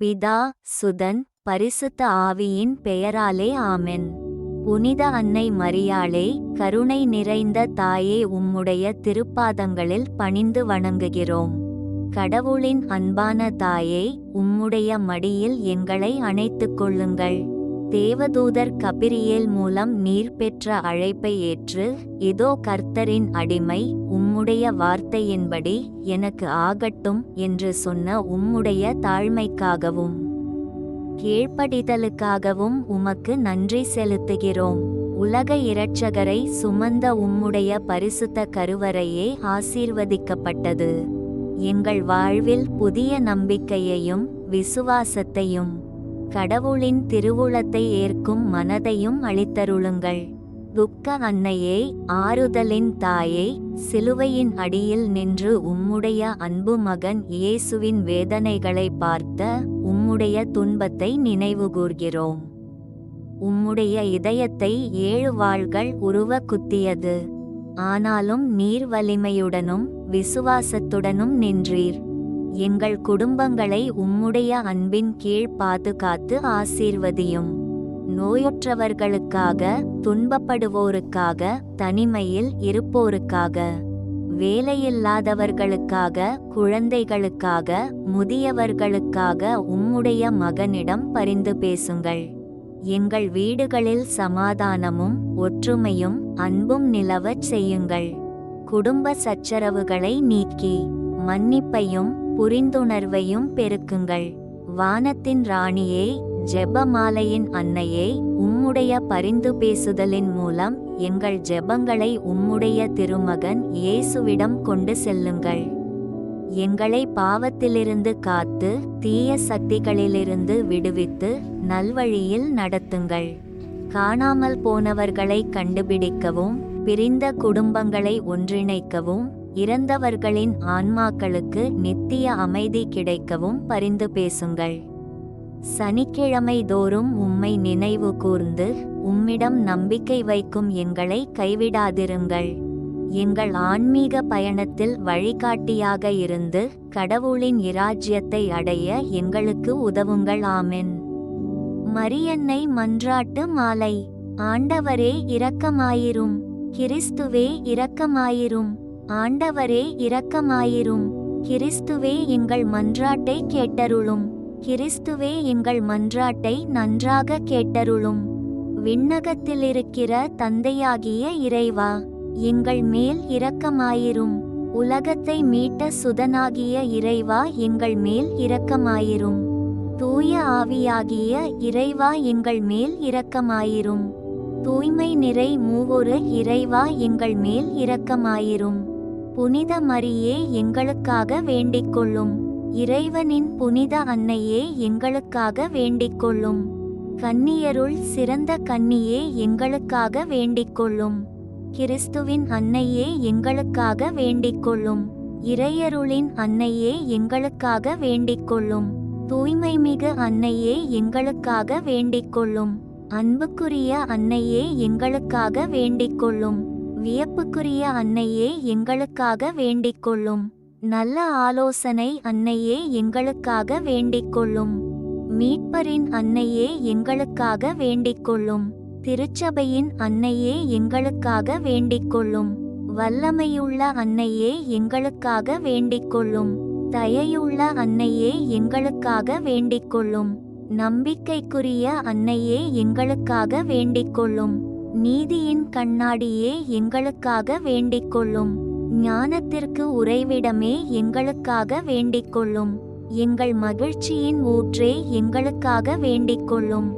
பிதா சுதன் பரிசுத்த ஆவியின் பெயராலே ஆமென். புனித அன்னை மரியாளே கருணை நிறைந்த தாயே உம்முடைய திருப்பாதங்களில் பணிந்து வணங்குகிறோம். கடவுளின் அன்பான தாயே உம்முடைய மடியில் எங்களை அணைத்துக் கொள்ளுங்கள். தேவதூதர் கபிரியேல் மூலம் நீர் பெற்ற அழைப்பை ஏற்று இதோ கர்த்தரின் அடிமை உம் உம்முடைய வார்த்தையின்படி எனக்கு ஆகட்டும் என்று சொன்ன உம்முடைய தாழ்மைக்காகவும் கீழ்ப்படிதலுக்காகவும் உமக்கு நன்றி செலுத்துகிறோம். உலக இரட்சகரை சுமந்த உம்முடைய பரிசுத்த கருவறையே ஆசீர்வதிக்கப்பட்டது. எங்கள் வாழ்வில் புதிய நம்பிக்கையையும் விசுவாசத்தையும் கடவுளின் திருவுளத்தை ஏற்கும் மனதையும் அளித்தருளுங்கள். துக்க அன்னையே ஆறுதலின் தாயே சிலுவையின் அடியில் நின்று உம்முடைய அன்பு மகன் இயேசுவின் வேதனைகளை பார்த்த உம்முடைய துன்பத்தை நினைவுகூர்கிறோம். உம்முடைய இதயத்தை ஏழு வாள்கள் உருவ குத்தியது ஆனாலும் நீர் வலிமையுடனும் விசுவாசத்துடனும் நின்றீர். எங்கள் குடும்பங்களை உம்முடைய அன்பின் கீழ் பாதுகாத்து ஆசீர்வதியும். நோயுற்றவர்களுக்காக துன்பப்படுவோருக்காக தனிமையில் இருப்போருக்காக வேலையில்லாதவர்களுக்காக குழந்தைகளுக்காக முதியவர்களுக்காக உம்முடைய மகனிடம் பரிந்து பேசுங்கள். எங்கள் வீடுகளில் சமாதானமும் ஒற்றுமையும் அன்பும் நிலவச் செய்யுங்கள். குடும்ப சச்சரவுகளை நீக்கி மன்னிப்பையும் புரிந்துணர்வையும் பெருக்குங்கள். வானத்தின் ராணியே ஜெபமாலையின் அன்னையே உம்முடைய பரிந்து பேசுதலின் மூலம் எங்கள் ஜெபங்களை உம்முடைய திருமகன் இயேசுவிடம் கொண்டு செல்லுங்கள். எங்களை பாவத்திலிருந்து காத்து தீய சக்திகளிலிருந்து விடுவித்து நல்வழியில் நடத்துங்கள். காணாமல் போனவர்களை கண்டுபிடிக்கவும் பிரிந்த குடும்பங்களை ஒன்றிணைக்கவும் இறந்தவர்களின் ஆன்மாக்களுக்கு நித்திய அமைதி கிடைக்கவும் பரிந்து பேசுங்கள். சனிக்கிழமை தோறும் உம்மை நினைவு கூர்ந்து உம்மிடம் நம்பிக்கை வைக்கும் எங்களை கைவிடாதிருங்கள். எங்கள் ஆன்மீக பயணத்தில் வழிகாட்டியாக இருந்து கடவுளின் இராஜ்யத்தை அடைய எங்களுக்கு உதவுங்கள். ஆமென். மரியன்னை மன்றாட்டு மாலை. ஆண்டவரே இரக்கமாயிரும். கிறிஸ்துவே இரக்கமாயிரும். ஆண்டவரே இரக்கமாயிரும். கிறிஸ்துவே எங்கள் மன்றாட்டை கேட்டருளும். கிறிஸ்துவே எங்கள் மன்றாட்டை நன்றாக கேட்டருளும். விண்ணகத்திலிருக்கிற தந்தையாகிய இறைவா எங்கள் மேல் இரக்கமாயிரும். உலகத்தை மீட்ட சுதனாகிய இறைவா எங்கள் மேல் இரக்கமாயிரும். தூய ஆவியாகிய இறைவா எங்கள் மேல் இரக்கமாயிரும். தூய்மை நிறை மூவொரு இறைவா எங்கள் மேல் இரக்கமாயிரும். புனித மரியே எங்களுக்காக வேண்டிக்கொள்ளும். இறைவனின் புனித அன்னையே எங்களுக்காக வேண்டிக்கொள்ளும். கன்னியருள் சிறந்த கன்னியே எங்களுக்காக வேண்டிக்கொள்ளும். கிறிஸ்துவின் அன்னையே எங்களுக்காக வேண்டிக்கொள்ளும். இறையருளின் அன்னையே எங்களுக்காக வேண்டிக்கொள்ளும். தூய்மைமிகு அன்னையே எங்களுக்காக வேண்டிக்கொள்ளும். அன்புக்குரிய அன்னையே எங்களுக்காக வேண்டிக்கொள்ளும். வியப்புக்குரிய அன்னையே எங்களுக்காக வேண்டிக்கொள்ளும். நல்ல ஆலோசனை அன்னையே எங்களுக்காக வேண்டிக்கொள்ளும். மீட்பரின் அன்னையே எங்களுக்காக வேண்டிக்கொள்ளும். திருச்சபையின் அன்னையே எங்களுக்காக வேண்டிக்கொள்ளும். வல்லமையுள்ள அன்னையே எங்களுக்காக வேண்டிக்கொள்ளும். தயையுள்ள அன்னையே எங்களுக்காக வேண்டிக்கொள்ளும். நம்பிக்கைக்குரிய அன்னையே எங்களுக்காக வேண்டிக்கொள்ளும். நீதியின் கண்ணாடியே எங்களுக்காக வேண்டிக்கொள்ளும். ஞானத்திற்கு உறைவிடமே எங்களுக்காக வேண்டிக்கொள்ளும். எங்கள் மகிழ்ச்சியின் ஊற்றே எங்களுக்காக வேண்டிக்கொள்ளும்.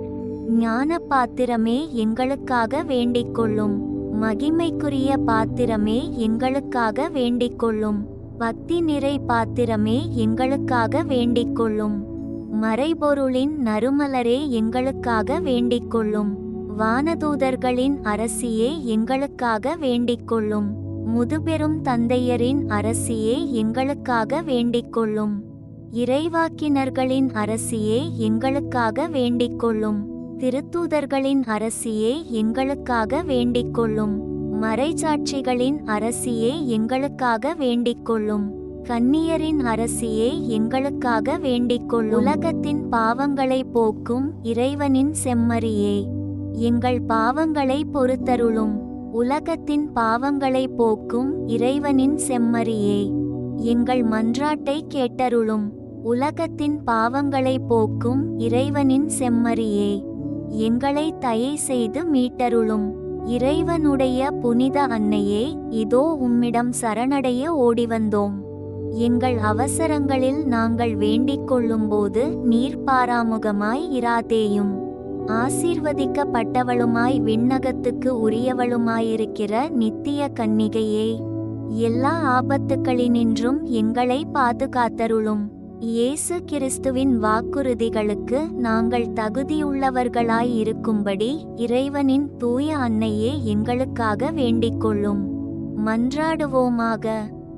ஞான பாத்திரமே எங்களுக்காக வேண்டிக்கொள்ளும். மகிமைக்குரிய பாத்திரமே எங்களுக்காக வேண்டிக்கொள்ளும். பக்தி நிறை பாத்திரமே எங்களுக்காக வேண்டிக்கொள்ளும். மறைபொருளின் நறுமலரே எங்களுக்காக வேண்டிக்கொள்ளும். வானதூதர்களின் அரசியே எங்களுக்காக வேண்டிக்கொள்ளும். முதுபெரும் தந்தையரின் அரசியே எங்களுக்காக வேண்டிக்கொள்ளும். இறைவாக்கினர்களின் அரசியே எங்களுக்காக வேண்டிக்கொள்ளும். திருத்தூதர்களின் அரசியே எங்களுக்காக வேண்டிக்கொள்ளும். மறைச்சாட்சிகளின் அரசியே எங்களுக்காக வேண்டிக்கொள்ளும். கன்னியரின் அரசியே எங்களுக்காக வேண்டிக்கொள்ளும். உலகத்தின் பாவங்களை போக்கும் இறைவனின் செம்மறியே. எங்கள் பாவங்களை பொறுத்தருளும். உலகத்தின் பாவங்களை போக்கும் இறைவனின் செம்மறியே. எங்கள் மன்றாட்டை கேட்டருளும் உலகத்தின் பாவங்களை போக்கும் இறைவனின் செம்மறியே. எங்களை தயை செய்து மீட்டருளும் இறைவனுடைய புனித அன்னையே இதோ உம்மிடம் சரணடைய ஓடிவந்தோம். எங்கள் அவசரங்களில் நாங்கள் வேண்டிக் கொள்ளும்போது நீர் பாராமுகமாய் இராதேயும். ஆசீர்வதிக்கப்பட்டவளுமாய் விண்ணகத்துக்கு உரியவளுமாயிருக்கிற நித்திய கன்னிகையே எல்லா ஆபத்துக்களினின்றும் எங்களை பாதுகாத்தருளும். இயேசு கிறிஸ்துவின் வாக்குறுதிகளுக்கு நாங்கள் தகுதியுள்ளவர்களாய் இருக்கும்படி இறைவனின் தூய அன்னையே எங்களுக்காக வேண்டிக்கொள்ளும். மன்றாடுவோமாக.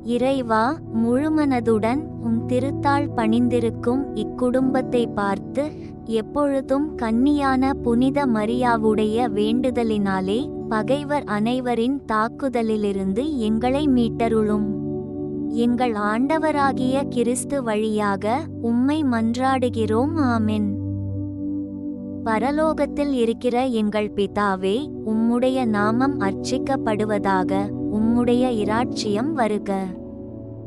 இறைவா முழுமனதுடன் உம் திருத்தாள் பணிந்திருக்கும் இக்குடும்பத்தை பார்த்து எப்பொழுதும் கன்னியான புனித மரியாவுடைய வேண்டுதலினாலே பகைவர் அனைவரின் தாக்குதலிலிருந்து எங்களை மீட்டருளும். எங்கள் ஆண்டவராகிய கிறிஸ்து வழியாக உம்மை மன்றாடுகிறோம். ஆமென். பரலோகத்தில் இருக்கிற எங்கள் பிதாவே உம்முடைய நாமம் அர்ச்சிக்கப்படுவதாக உம்முடைய இராட்சியம் வருக.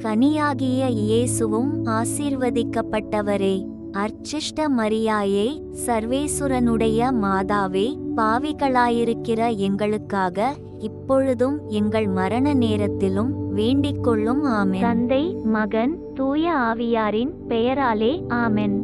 கனியாகிய இயேசுவும் ஆசீர்வதிக்கப்பட்டவரே அர்ச்சிஷ்ட மரியாயே சர்வேசுரனுடைய மாதாவே பாவிகளாயிருக்கிற எங்களுக்காக இப்பொழுதும் எங்கள் மரண நேரத்திலும் வேண்டிக் கொள்ளும் ஆமென். தந்தை மகன் தூய ஆவியாரின் பெயராலே ஆமென்.